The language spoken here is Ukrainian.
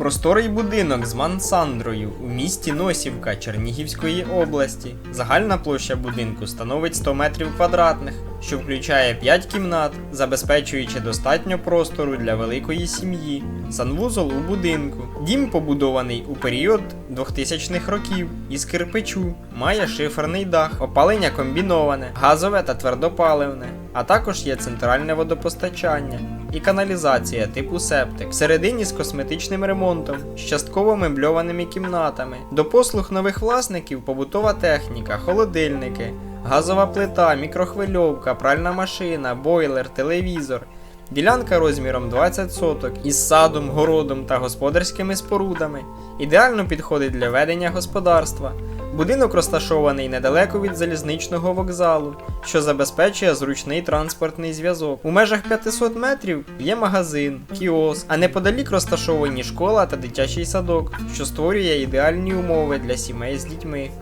Просторий будинок з мансандрою у місті Носівка Чернігівської області. Загальна площа будинку становить 100 метрів квадратних, що включає 5 кімнат, забезпечуючи достатньо простору для великої сім'ї. Санвузол у будинку. Дім побудований у період 2000-х років із кирпичу, має шиферний дах, опалення комбіноване, газове та твердопаливне, а також є центральне водопостачання і каналізація типу септик, всередині з косметичним ремонтом, з частково мебльованими кімнатами. До послуг нових власників побутова техніка, холодильники, газова плита, мікрохвильовка, пральна машина, бойлер, телевізор. Ділянка розміром 20 соток із садом, городом та господарськими спорудами. Ідеально підходить для ведення господарства. Будинок розташований недалеко від залізничного вокзалу, що забезпечує зручний транспортний зв'язок. У межах 500 метрів є магазин, кіоск, а неподалік розташовані школа та дитячий садок, що створює ідеальні умови для сімей з дітьми.